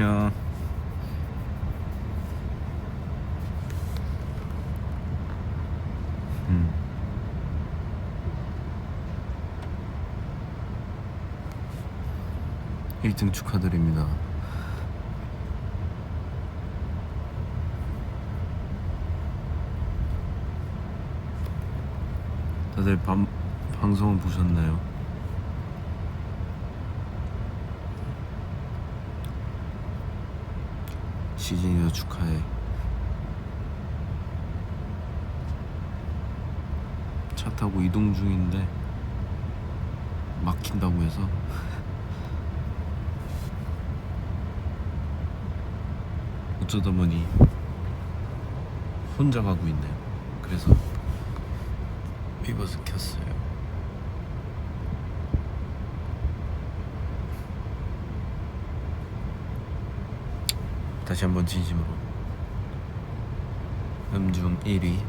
안녕. 음. 일등 축하드립니다. 다들 밤, 방송은 보셨나요? 시즌이도 축하해. 차 타고 이동 중인데 막힌다고 해서 어쩌다 보니 혼자 가고 있네요. 그래서 위버스 켰어요. 다시 한번 진심으로 음중 1위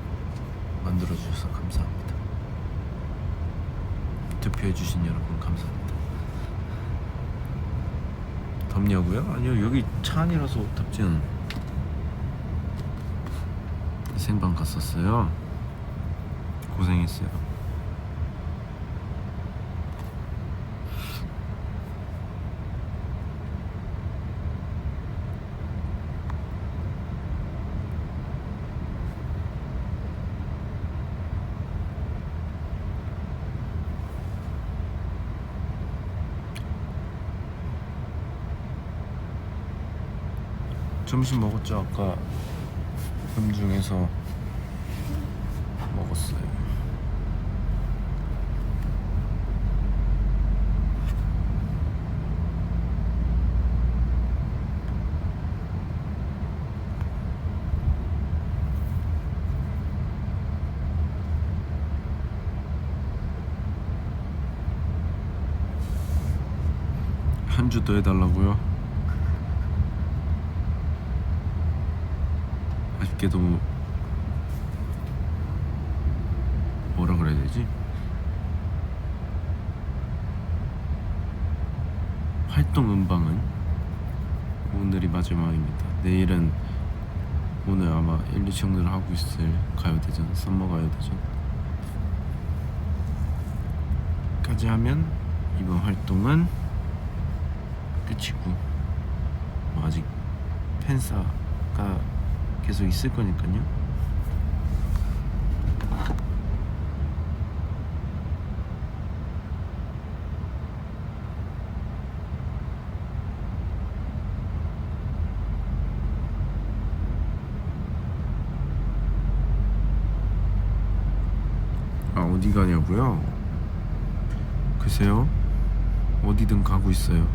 만들어주셔서 감사합니다. 투표해주신 여러분 감사합니다. 덥냐고요? 아니요 여기 차 안이라서 덥지 않 생방 갔었어요. 고생했어요. 점심 먹었죠 아까 음 중에서 먹었어요. 한 주 더 해달라고요? 아쉽게도 뭐라 그래야 되지? 활동 음방은 오늘이 마지막입니다. 내일은 오늘 아마 1, 2청을 하고 있을 가요대전, 썸머 가요대전 까지 하면 이번 활동은 끝이고 뭐 아직 팬사가 계속 있을 거니까요. 아 어디 가냐고요? 글쎄요 어디든 가고 있어요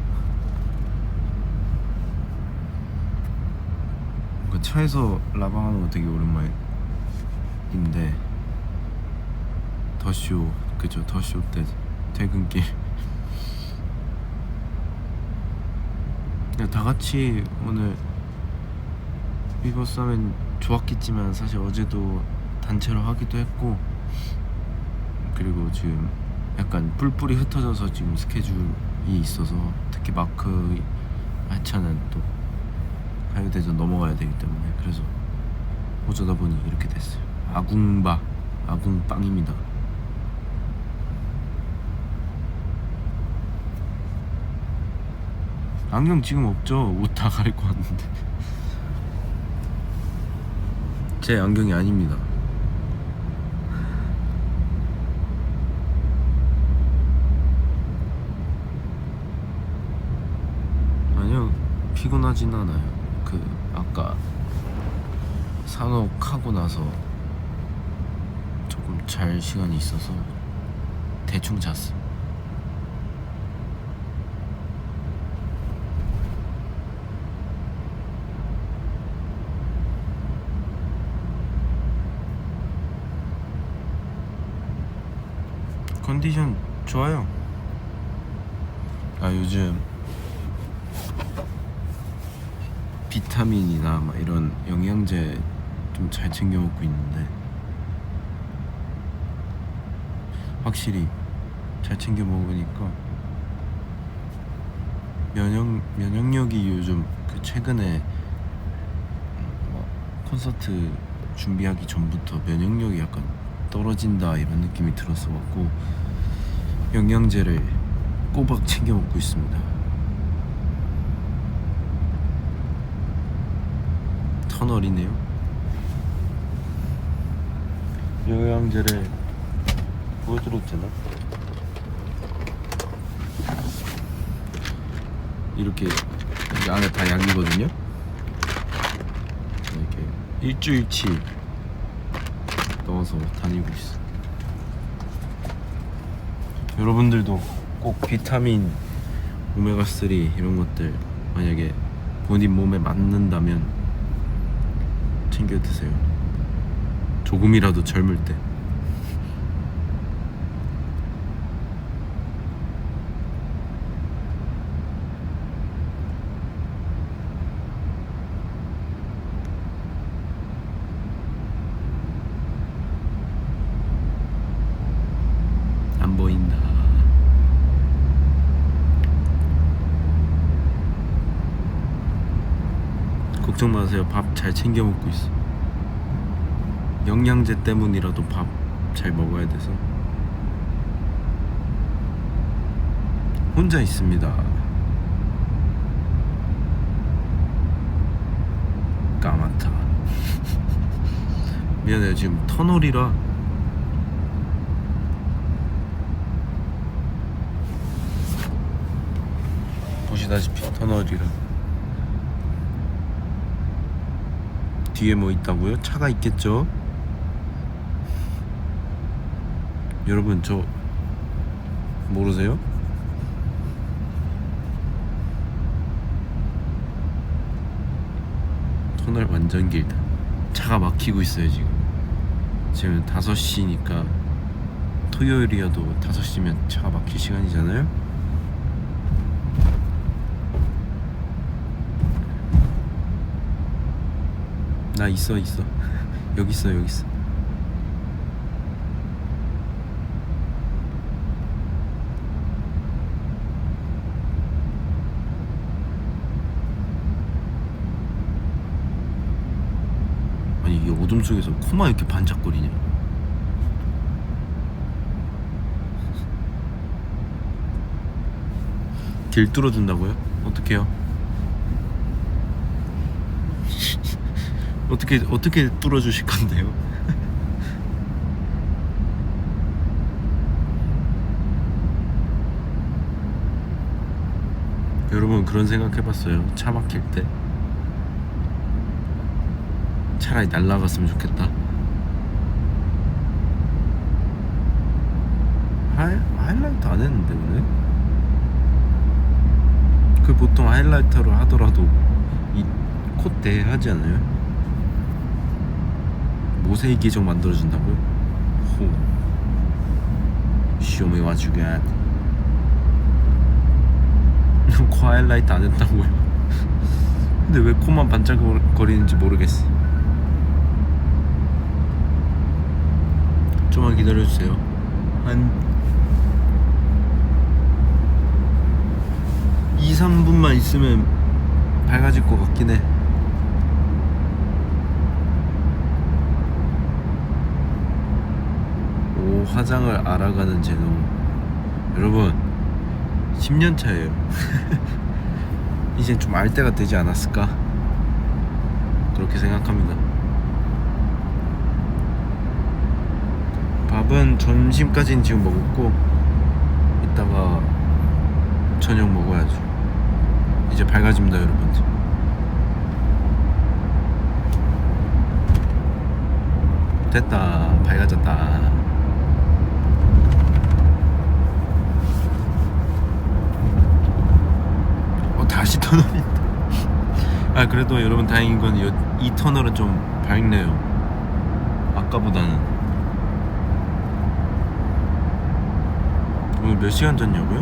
뭔가 차에서 라방하는 거 되게 오랜만인데 더쇼 그죠? 더쇼 때 퇴근길. 다 같이 오늘 비버스 하면 좋았겠지만 사실 어제도 단체로 하기도 했고 그리고 지금 약간 뿔뿔이 흩어져서 지금 스케줄이 있어서 특히 마크 하차는 또 가요대전 넘어가야 되기 때문에 그래서 어쩌다 보니 이렇게 됐어요. 아궁바 아궁빵입니다. 안경 지금 없죠? 옷 다 가리고 왔는데. 제 안경이 아닙니다. 아니요 피곤하진 않아요 그 아까 산옥하고 나서 조금 잘 시간이 있어서 대충 잤어. 컨디션 좋아요? 아 요즘 비타민이나 막 이런 영양제 좀 잘 챙겨 먹고 있는데 확실히 잘 챙겨 먹으니까 면역 면역력이 요즘 그 최근에 음, 뭐 콘서트 준비하기 전부터 면역력이 약간 떨어진다 이런 느낌이 들었어 갖고 영양제를 꼬박 챙겨 먹고 있습니다. 터널이네요. 영양제를 보여드렸잖아. 이렇게 여기 안에 다 약이거든요. 이렇게 일주일치 넣어서 다니고 있어. 여러분들도 꼭 비타민, 오메가 3 이런 것들 만약에 본인 몸에 맞는다면 챙겨 드세요. 조금이라도 젊을 때. 안 보인다. 걱정 마세요. 밥 잘 챙겨 먹고 있어. 영양제 때문이라도 밥 잘 먹어야 돼서. 혼자 있습니다. 까맣다. 미안해요. 지금 터널이라 보시다시피 터널이라 뒤에 뭐 있다고요? 차가 있겠죠? 여러분 저 모르세요? 터널 완전 길다 차가 막히고 있어요 지금 지금 5시니까 토요일이어도 5시면 차가 막힐 시간이잖아요 나 있어 있어 여기 있어 여기 있어 아니 이게 어둠 속에서 코만 이렇게 반짝거리냐 길 뚫어준다고요? 어떡해요? 어떻게 어떻게 뚫어 주실 건데요? 여러분 그런 생각 해 봤어요? 차 막힐 때 차라리 날라갔으면 좋겠다. 하이, 하이라이트 안 했는데 오늘? 그 보통 하이라이터로 하더라도 이 콧대 하지 않아요? 모세이 계정 만들어준다고요? 호. 시험에 와주겠 코 하이라이트 안 했다고요? 근데 왜 코만 반짝거리는지 모르겠어. 좀만 기다려주세요. 한 2, 3분만 있으면 밝아질 것 같긴 해 오 화장을 알아가는 제노 여러분 10년 차예요. 이젠 좀 알 때가 되지 않았을까? 그렇게 생각합니다. 밥은 점심까지는 지금 먹었고 이따가 저녁 먹어야죠. 이제 밝아집니다 여러분들 됐다. 밝아졌다 어 다시 있다 아 그래도 여러분 다행인 건 이 터널은 좀 밝네요 아까보다는 오늘 몇 시간 잤냐고요?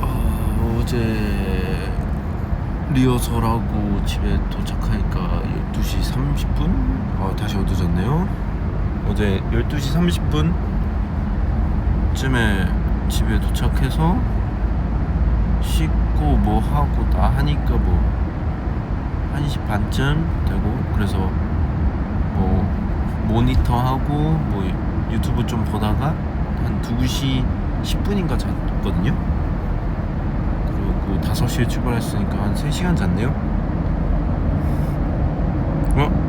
어, 어제 리허설하고 집에 도착하니까 12시 30분? 아, 다시 어두졌네요. 어제 12시 30분 쯤에 집에 도착해서 씻고 뭐 하고 다 하니까 뭐 1시 반쯤 되고 그래서 뭐 모니터 하고 뭐 유튜브 좀 보다가 한 2시 10분인가 잤거든요. 그리고 5시에 출발했으니까 한 3시간 잤네요 어?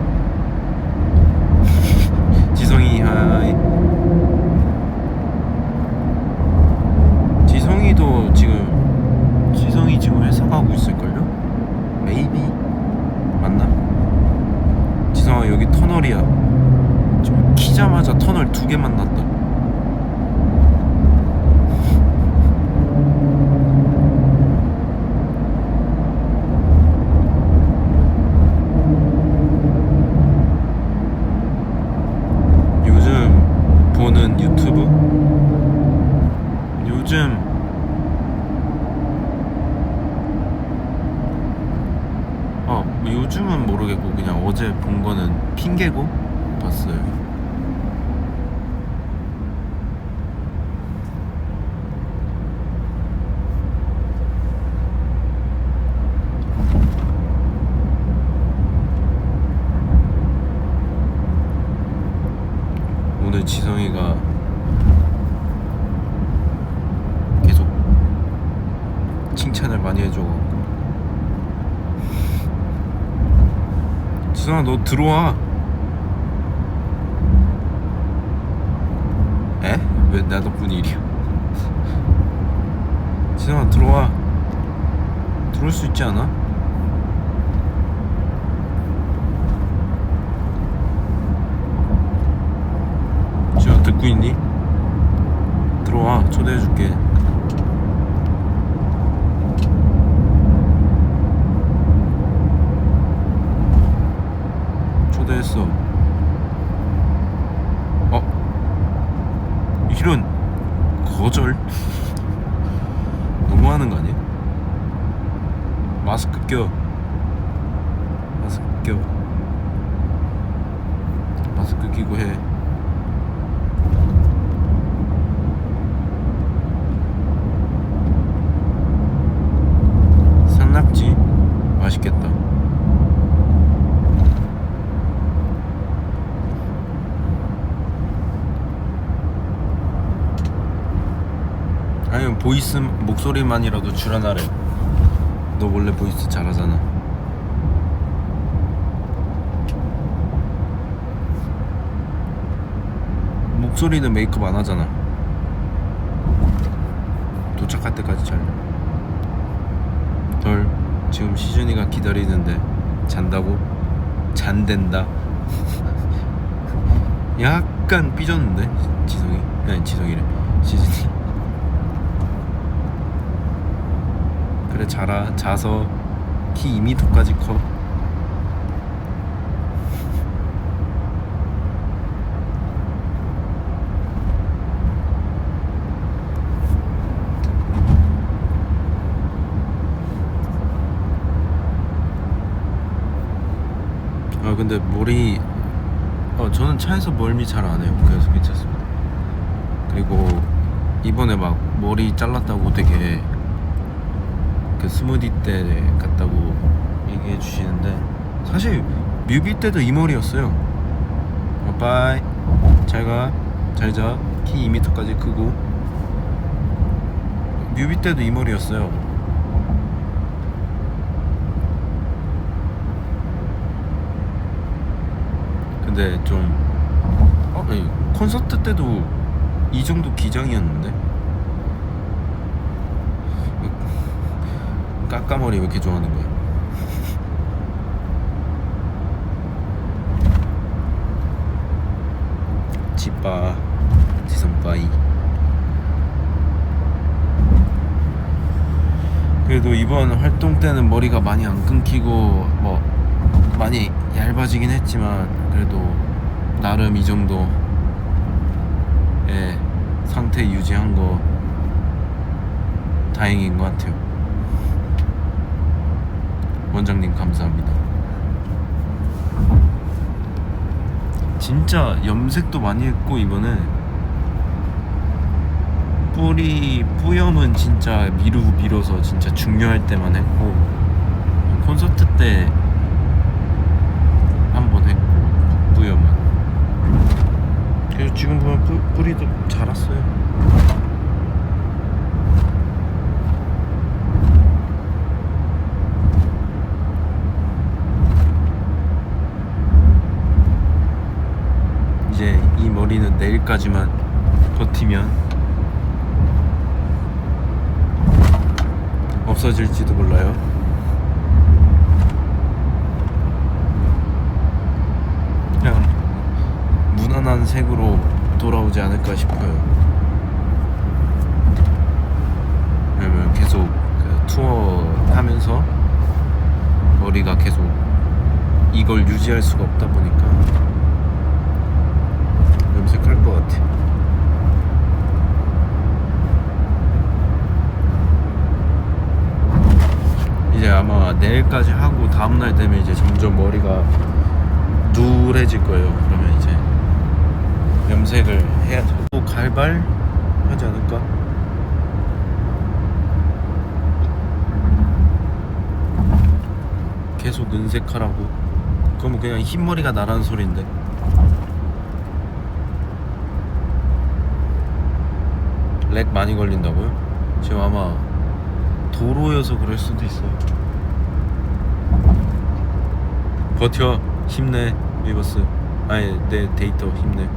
지성이 하이 지성이도 지금 지성이 지금 회사 가고 있을걸요? 메이비 맞나? 지성아 여기 터널이야 지금 키자마자 터널 두 개 만났다. 요즘 보는 유튜브 요즘 어, 뭐 요즘은 모르겠고 그냥 어제 본 거는 핑계고 봤어요. 오늘 지성이가 계속 칭찬을 많이 해줘갖고 지성아 너 들어와 에? 왜 나 덕분에 일이야 지성아 들어와 들어올 수 있지 않아? 지금 듣고 있니? 들어와 초대해줄게 초대했어 어? 이런 거절? 너무하는 거 아니야? 마스크 껴 마스크 껴 마스크 끼고 해 산낙지 맛있겠다. 아니면 보이스 목소리만이라도 줄여놔래. 너 원래 보이스 잘하잖아. 목소리는 메이크업 안 하잖아. 도착할 때까지 잘. 덜 지금 시준이가 기다리는데 잔다고 잔댄다 약간 삐졌는데 지성이 아니 지성이래 시준이 그래 자라 자서 키 2m까지 커. 아 근데 머리 어 저는 차에서 멀미 잘 안 해요. 그래서 괜찮습니다. 그리고 이번에 막 머리 잘랐다고 되게 그 스무디 때 같다고 얘기해 주시는데 사실 뮤비 때도 이 머리였어요. 어, 빠이. 잘가. 잘자. 키 2m까지 크고. 뮤비 때도 이 머리였어요. 근데 좀 어, 콘서트 때도 이 정도 기장이었는데 까까머리 왜 이렇게 좋아하는 거야? 지빠 지선빠이 그래도 이번 활동 때는 머리가 많이 안 끊기고 뭐 많이 얇아지긴 했지만 그래도 나름 이 정도 의 상태 유지한 거 다행인 것 같아요. 원장님 감사합니다. 진짜 염색도 많이 했고 이번에 뿌리 뿌염은 진짜 미루 미뤄서 진짜 중요할 때만 했고 콘서트 때 한 번 했고 뿌염은 그래서 지금 보면 뿌, 뿌리도 자랐어요 이제 이 내일까지만 버티면 없어질지도 몰라요. 그냥 무난한 색으로 돌아오지 않을까 싶어요. 왜냐면 계속 그 투어 하면서 머리가 계속 이걸 유지할 수가 없다 보니까 염색할 것 같아. 이제 아마 내일까지 하고 다음날 되면 이제 점점 머리가 누래질 거예요. 그러면 이제 염색을 해야죠. 또 갈발 하지 않을까? 계속 은색하라고. 그러면 그냥 흰머리가 나라는 소리인데. 렉 많이 걸린다고요? 지금 아마 도로여서 그럴 수도 있어요. 버텨 힘내 위버스 아니 내 데이터 힘내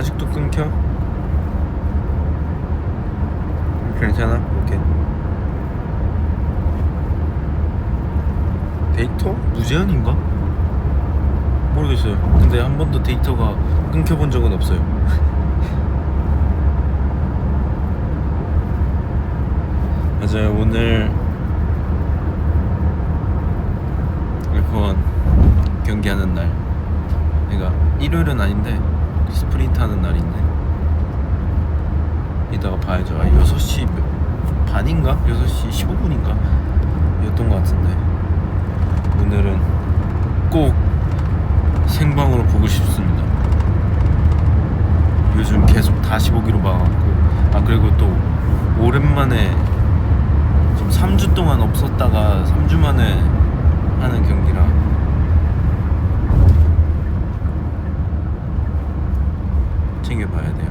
아직도 끊겨? 괜찮아? 오케이 데이터? 무제한인가? 모르겠어요. 근데 한 번도 데이터가 끊겨본 적은 없어요. 맞아요. 오늘 F1 경기하는 날. 그러니까 일요일은 아닌데 스프린트 하는 날인데. 이따가 봐야죠. 아 6시 반인가? 6시 15분인가? 였던 것 같은데 오늘은 꼭 생방으로 보고 싶습니다 요즘 계속 다시 보기로 봐갖고 아 그리고 또 오랜만에 좀 3주 동안 없었다가 3주 만에 하는 경기라 챙겨봐야 돼요.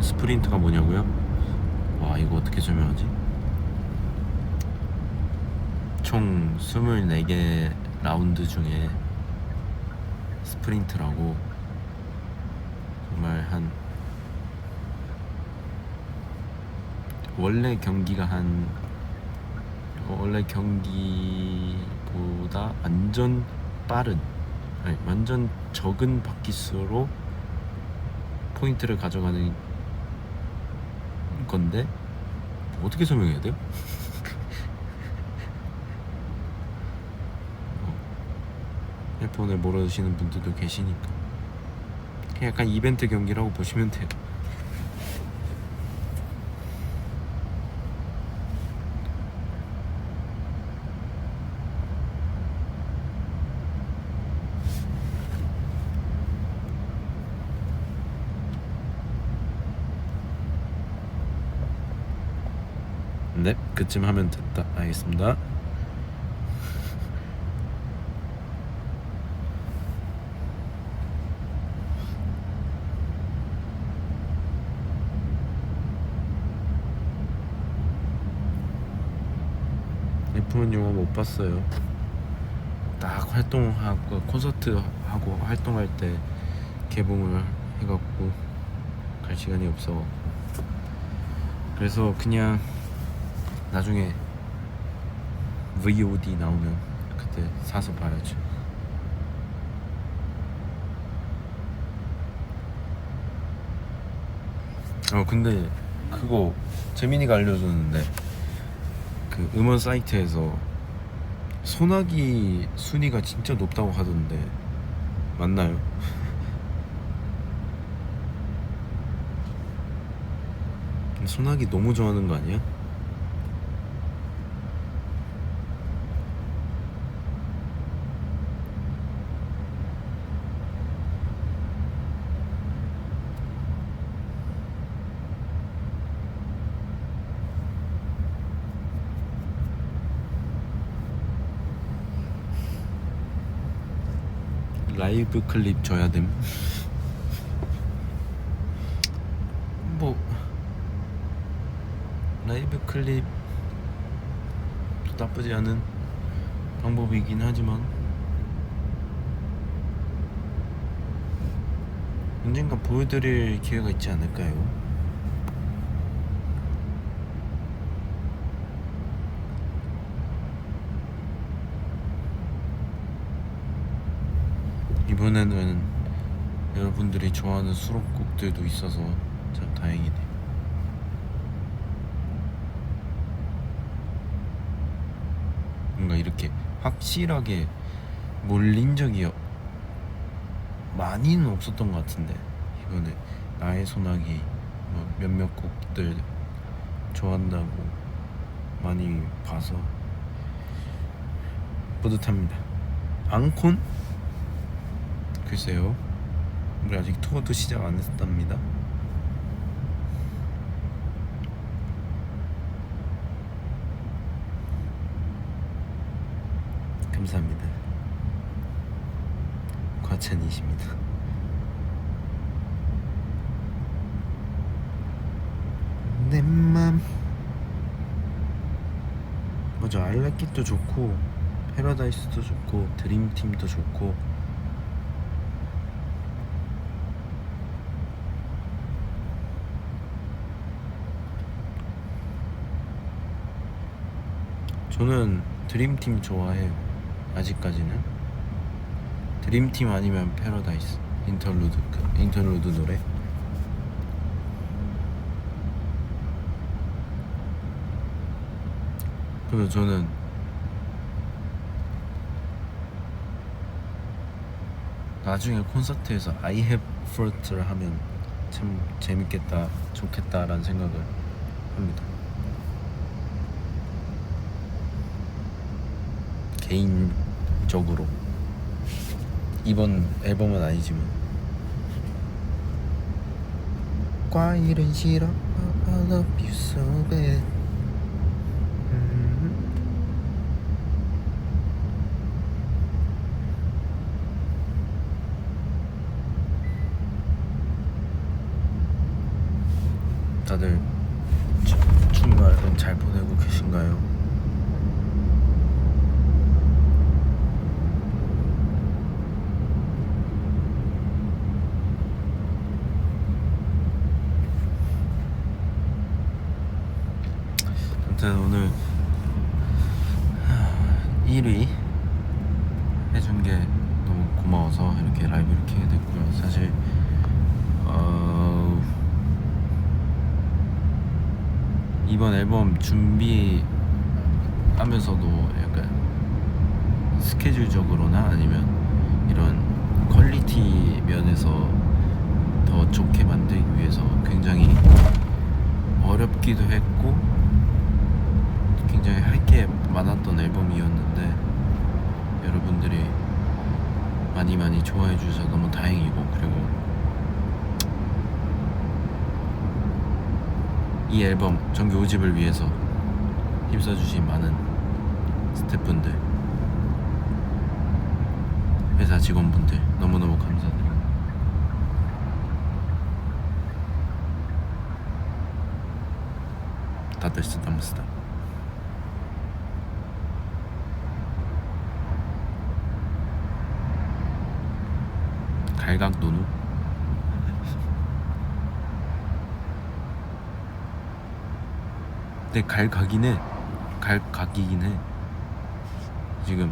스프린트가 뭐냐고요? 와 이거 어떻게 설명하지? 총 24개 라운드 중에 스프린트라고 정말 한 원래 경기가 한 어, 원래 경기보다 완전 빠른 아니 완전 적은 바퀴 수로 포인트를 가져가는 건데 어떻게 설명해야 돼요? 어, F1을 모르시는 분들도 계시니까 약간 이벤트 경기라고 보시면 돼요. 네, 그쯤 하면 됐다. 알겠습니다. F1 영화 못 봤어요. 딱 활동하고 콘서트 하고 활동할 때 개봉을 해갖고 갈 시간이 없어. 그래서 그냥 나중에 VOD 나오면 그때 사서 봐야죠. 어 근데 그거 재민이가 알려줬는데 그 음원 사이트에서 소나기 순위가 진짜 높다고 하던데 맞나요? 소나기 너무 좋아하는 거 아니야? 라이브 클립 줘야 됨. 뭐 라이브 클립 도 나쁘지 않은 방법이긴 하지만 언젠가 보여드릴 기회가 있지 않을까요? 이번에는 여러분들이 좋아하는 수록곡들도 있어서 참 다행이네. 뭔가 이렇게 확실하게 몰린 적이 많이는 없었던 것 같은데 이번에 나의 소나기 뭐 몇몇 곡들 좋아한다고 많이 봐서 뿌듯합니다. 앙콘? 글쎄요. 우리 아직 투어도 시작 안 했답니다. 감사합니다. 과찬이십니다. 내 맘. 맞아, 알라kit도 좋고, 패러다이스도 좋고, 드림팀도 좋고, 저는 드림팀 좋아해요. 아직까지는. 드림팀 아니면 패러다이스. 인터루드 그 인터루드 노래. 그래서 저는 나중에 콘서트에서 I Have Fruit를 하면 참 재밌겠다, 좋겠다라는 생각을 합니다. 개인적으로. 이번 앨범은 아니지만. 과일은 싫어. I love you so bad 음. 다들 주- 주말은 잘 보내고 계신가요? 아무튼 오늘 1위 해준 게 너무 고마워서 이렇게 라이브를 켜게 됐고요. 사실 어, 이번 앨범 준비하면서도 약간 스케줄적으로나 아니면 이런 퀄리티 면에서 더 좋게 만들기 위해서 굉장히 어렵기도 했고 굉장히 할 게 많았던 앨범이었는데 여러분들이 많이 많이 좋아해 주셔서 너무 다행이고 그리고 이 앨범 정규 5집을 위해서 힘써주신 많은 스태프분들 회사 직원분들 너무너무 감사드립니다 다들 쓰다무쓰다. 갈각 노노 근데 갈각이긴 해 갈각이긴 해. 지금.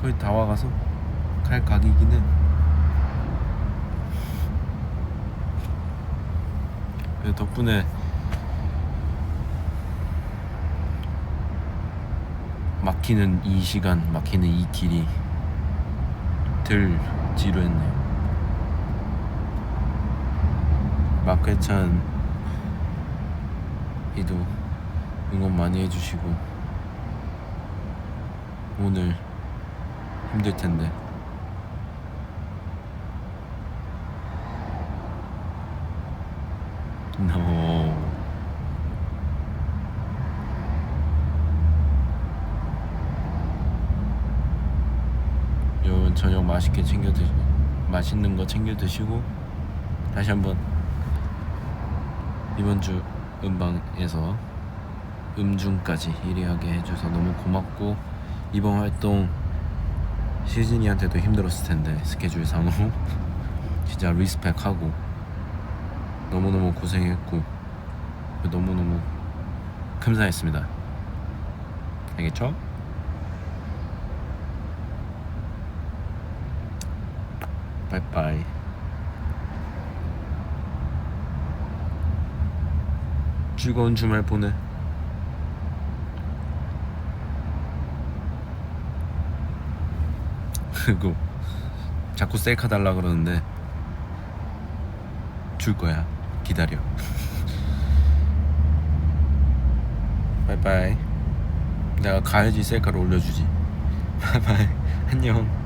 거의 다 와가서 갈 각이긴 해. 그 덕분에 막히는 이 시간, 막히는 이 길이 들 지루했네요. 마크찬 이도 응원 많이 해주시고 오늘 힘들 텐데 no. 여러분 저녁 맛있게 챙겨 드 맛있는 거 챙겨 드시고 다시 한번 이번 주 음방에서 음중까지 1위하게 해줘서 너무 고맙고 이번 활동 시즌이한테도 힘들었을 텐데 스케줄 상으로 진짜 리스펙하고 너무너무 고생했고 너무너무 감사했습니다. 알겠죠? 바이바이 즐거운 주말 보내. 그리고 자꾸 셀카 달라 그러는데 줄 거야. 기다려. 바이바이. 내가 가야지 셀카를 올려주지. 바이바이. 안녕